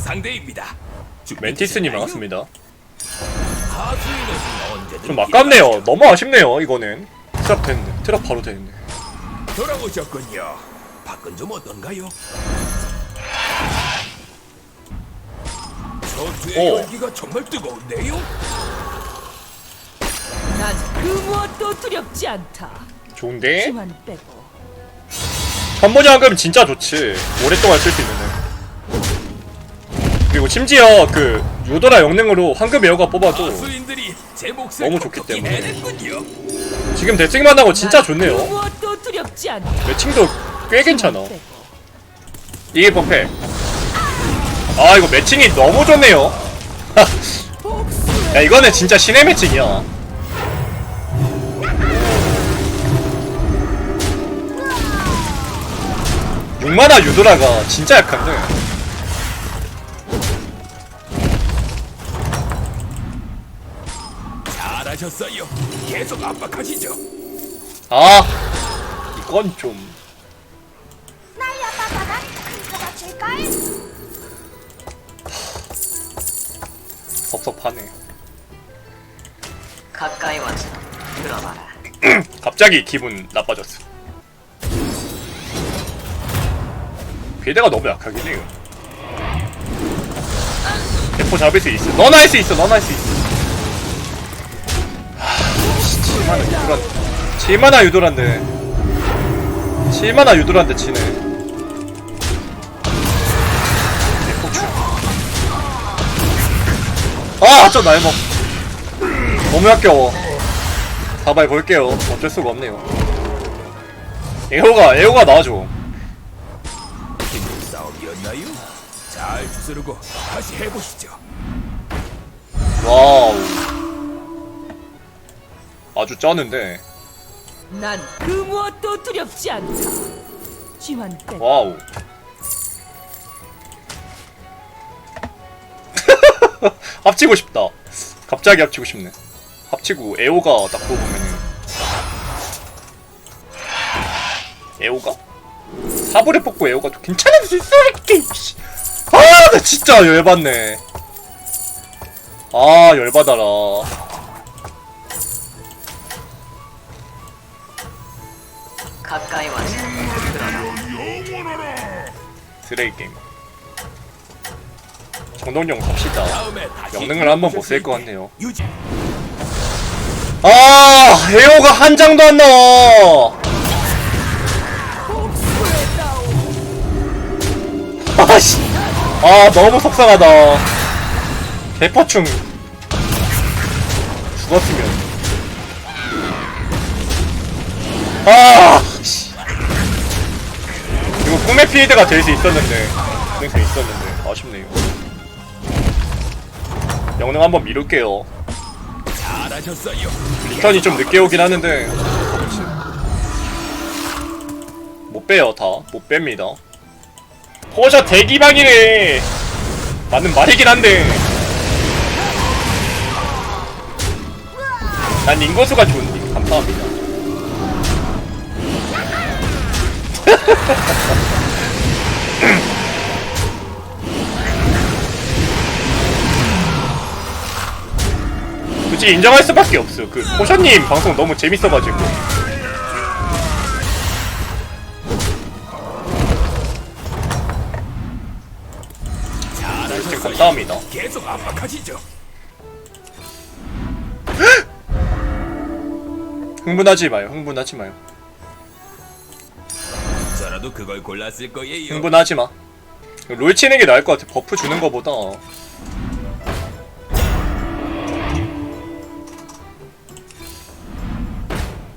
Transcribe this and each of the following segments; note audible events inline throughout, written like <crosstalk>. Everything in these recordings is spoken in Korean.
상대입니다. 멘티스님 반갑습니다. 하수인은 언제든 좀 아깝네요. 너무 아쉽네요. 이거는 트랍 됐네. 트랍 바로 됐네. 돌아오셨군요. 밖은 좀 어떤가요? 전투의 오. 열기가 정말 뜨거운데요? 난그 무엇도 두렵지 않다. 좋은데? 빼고 황금 진짜 좋지. 오랫동안 쓸 수 있는 애. 심지어 그 유도라 영능으로 황금 에어가 뽑아도 너무 좋기 때문에. 지금 대칭만 하고 진짜 난 좋네요. 매칭도 꽤 괜찮아. 이게 버페. 아 이거 매칭이 너무 좋네요. <laughs> 야 이거는 진짜 신의 매칭이야. 육만화 유도라가 진짜 약한데. 하셨어요. 계속 압박하시죠. 아 이건 좀큰 거다? 섭섭하네. 가까이 와서 들어봐라. <clears throat> 갑자기 기분 나빠졌어. 괴대가 너무 약하긴 해요. 대포 잡을 수 있어. 넌할수 있어. 넌할수 있어. 하, 7만화 유도란 7만화 유도란데 7만화 유도란데 치네. 대포충. 아, 저 날먹. 너무 아껴워. 가봐야 볼게요. 어쩔 수가 없네요. 에어가 에어가 나와줘. 힘든 싸움이었나요? 잘 추스르고 다시 해보시죠. 와우. 아주 쩌는데. 난 그 무엇도 두렵지 않다. 힘만 빼고 와우. <laughs> 합치고 싶다. 갑자기 합치고 싶네. 합치고 에오가 딱 보면은 에오가 사불에 뽑고 에오가 또 괜찮을 수 있어 이렇게. 씨. 아, 나 진짜 열받네. 아, 열받아라. 가까이 와서. 쓰레기 게임. 정동영 갑시다. 영능을 한번 못 쓸 것 같네요. 아, 에오가 한 장도 안 나와. 아씨, 아 너무 속상하다. 대포충 죽었으면. 아, 꿈의 필드가 될 수 있었는데, 될 수 있었는데. 아쉽네요. 영능 한번 미룰게요. 리턴이 좀 늦게 오긴 하는데. 못 빼요 다. 못 뺍니다. 포샤 대기방이래 맞는 말이긴 한데. 난 인구수가 좋은데 감사합니다 <laughs> <clears throat> 솔직히 인정할 수밖에 없어요. 그 포션님 방송 너무 재밌어가지고. 잘하셨어요. 감사합니다. 계속 압박하시죠. 흥분하지 마요. 흥분하지 마요. 저라도 그걸 골랐을 거예요. 흥분하지 마. 롤 치는 게 나을 것 같아. 버프 주는 거보다.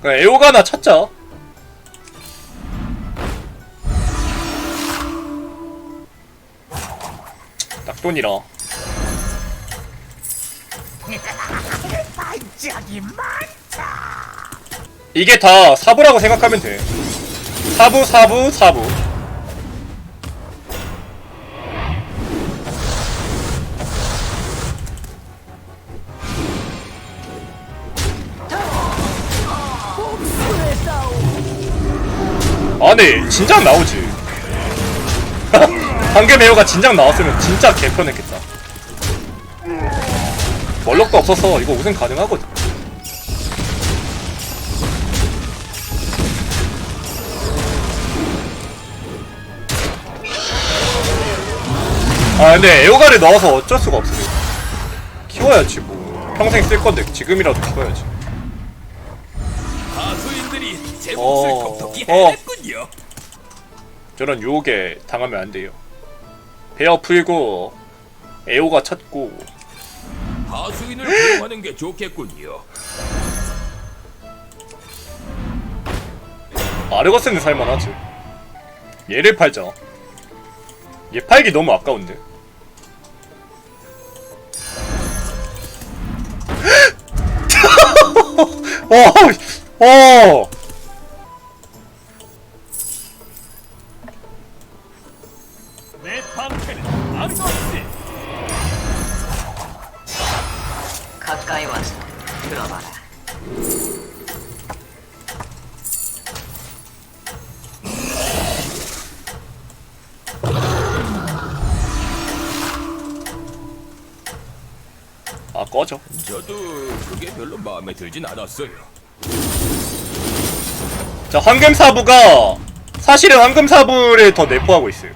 그냥 에오가나 찾자. 딱 돈이라. <laughs> 이게 다 사부라고 생각하면 돼. 사부, 사부, 사부. 아네 진작 나오지 <laughs> 방금 에어가 진작 나왔으면 진짜 개편했겠다. 멀럭도 없어서 이거 우승 가능하거든. 아 근데 에어가를 넣어서 어쩔 수가 없어요. 키워야지 뭐. 평생 쓸 건데 지금이라도 키워야지. 제 어, 몫을 톡톡히 어. 해냈군요. 저런 유혹에 당하면 안 돼요. 베어 풀고 에오가 찾고 하수인을 고용하는 게 좋겠군요. 아르거스는 살만하지. 얘를 팔자. 얘 팔기 너무 아까운데. 어, 어. 내 방패는 아르거스. 가까이 와서 들어봐라. 아 꺼져. 저도 그게 별로 마음에 들진 않았어요. 자 황금사부가 사실은 황금사부를 더 내포하고 있어요.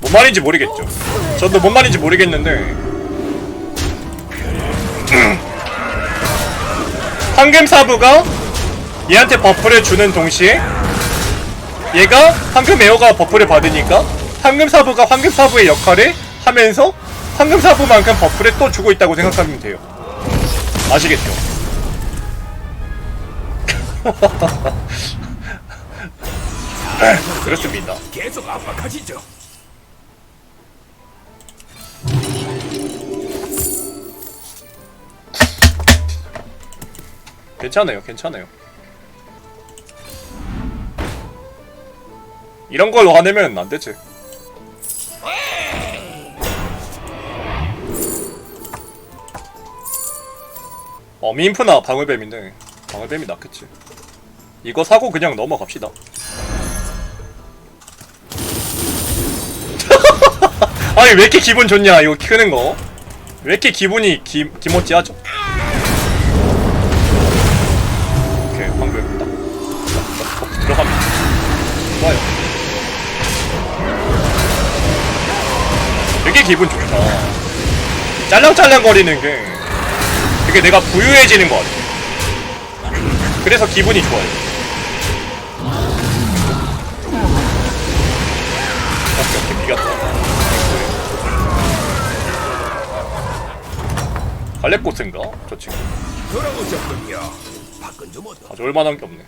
뭔 말인지 모르겠죠. 저도 뭔 말인지 모르겠는데 <clears throat> 황금사부가 얘한테 버프를 주는 동시에 얘가 황금 에어가 버프를 받으니까 황금사부가 황금사부의 역할을 하면서 황금사부만큼 버프를 또 주고 있다고 생각하면 돼요. 아시겠죠? <laughs> 그렇습니다. 계속 압박하시죠. 괜찮아요, 괜찮아요. 이런 걸로 화내면 안 되지. 어, 민프나 방울뱀인데 방울뱀이 낫겠지. 이거 사고 그냥 넘어갑시다. <laughs> 아니 왜 이렇게 기분 좋냐 이거 크는 거? 왜 이렇게 기분이 기, 기모찌하죠? 오케이 방금 딱, 딱, 딱 들어가면 좋아요 되게 기분 좋다 짤랑짤랑거리는 게 되게 내가 부유해지는 것 같아 그래서 기분이 좋아요 오케이 오케이 비겼다 갈래꽃인가? 저 친구 돌아오셨군요. 밖은 좀 어떠? 가져올 만한 게 없네.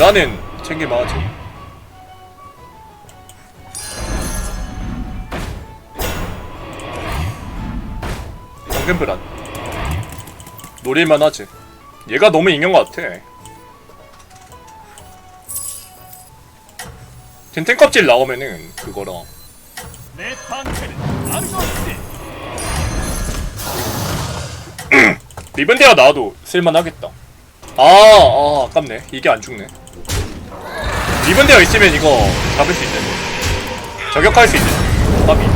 라는 챙길만하지. 황금 브란. 노릴만 하지. 얘가 너무 인형 같아. 텐텐 껍질 나오면은 그거랑 내 방패는 아르거스. 리븐데가 나와도 쓸만하겠다. 아, 아, 아깝네. 이게 안 죽네. 리븐데가 있으면 이거 잡을 수 있는데. 저격할 수 있는데. 아깝이.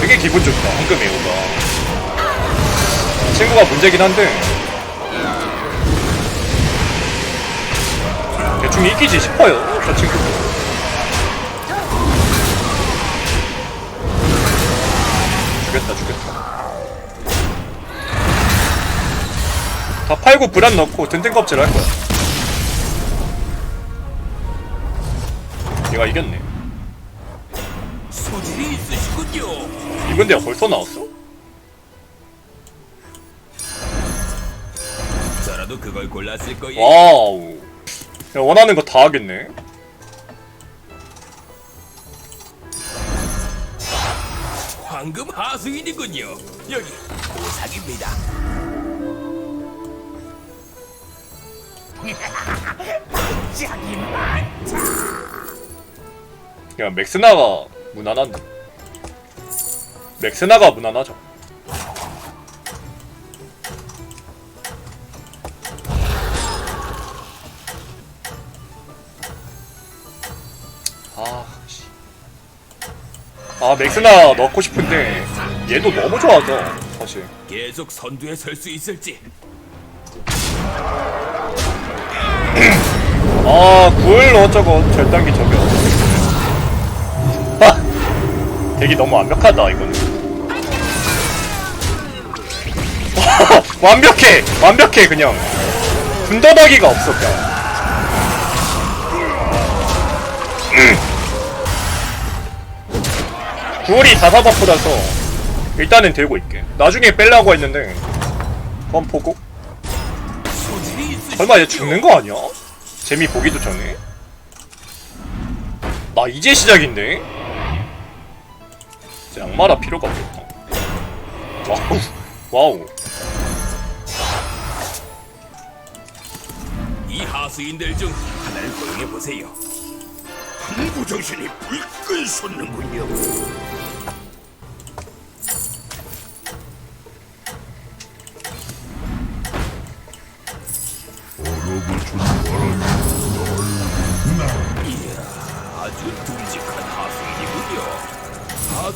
되게 기분 좋다. 황금 애호가. 친구가 문제긴 한데. 대충 이기지 싶어요. 저 친구. 다 팔고 브란 넣고 든든 껍질 할 거야. 얘가 이겼네. 소질이 있으시군요. 이번 대가 벌써 나왔어? 저라도 그걸 골랐을 거예요. 와우. 야, 원하는 거 다 하겠네. 황금 하수인이군요. 여기 보상입니다. 야, 맥스나가 무난한데. 맥스나가 무난하죠. 아, 씨. 아, 맥스나 넣고 싶은데 얘도 너무 좋아서 사실. 계속 선두에 설 수 있을지 아, 굴 어쩌고 절단기 저격. 하! 되게 너무 완벽하다 이거는. <laughs> 완벽해, 완벽해 그냥. 군더더기가 없어 그냥. 음. 굴이 다사바프라서 일단은 들고 있게. 나중에 뺄라고 했는데 그건 보고. 설마 얘 죽는 거 아니야? 재미 보기도 전에. 나 이제 시작인데. 악마라 필요가 없겠다. 와우, 와우. 이 하수인들 중 하나를 고용해 보세요. 항구 정신이 불끈 솟는군요.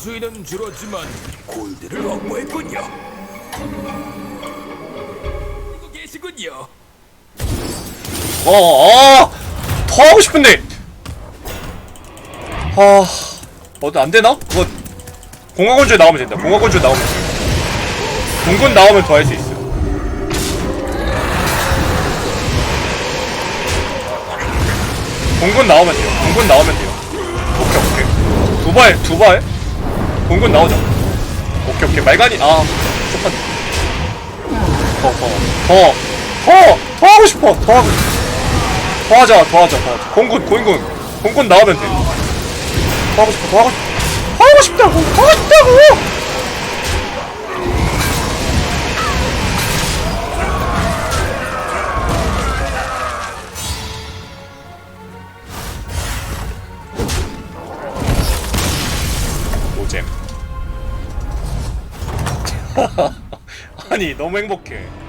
수인은 줄었지만 골드를 확보했군요. 그리고 계시군요. 어, 아, 더 하고 싶은데. 아, 어디 안 되나? 그거 공화군주에 나오면 된다. 공화군주에 나오면 돼. 공군 나오면 더 할 수 있어. 공군 나오면 돼요. 공군 나오면 돼요. 오케이 오케이. 두 발, 두 발. 공군 나오자. 오케이 오케이. 말간이 아, 쪽팔. 더, 더, 더, 더, 더 하고 싶어. 더 하고 싶어. 더 하자, 더 하자, 더 하자. 공군, 공군, 공군 나오면 돼. 더 하고 싶어, 더 하고 싶어. 더 하고 싶다고, 더 하고 싶다고! 아니, 너무 행복해.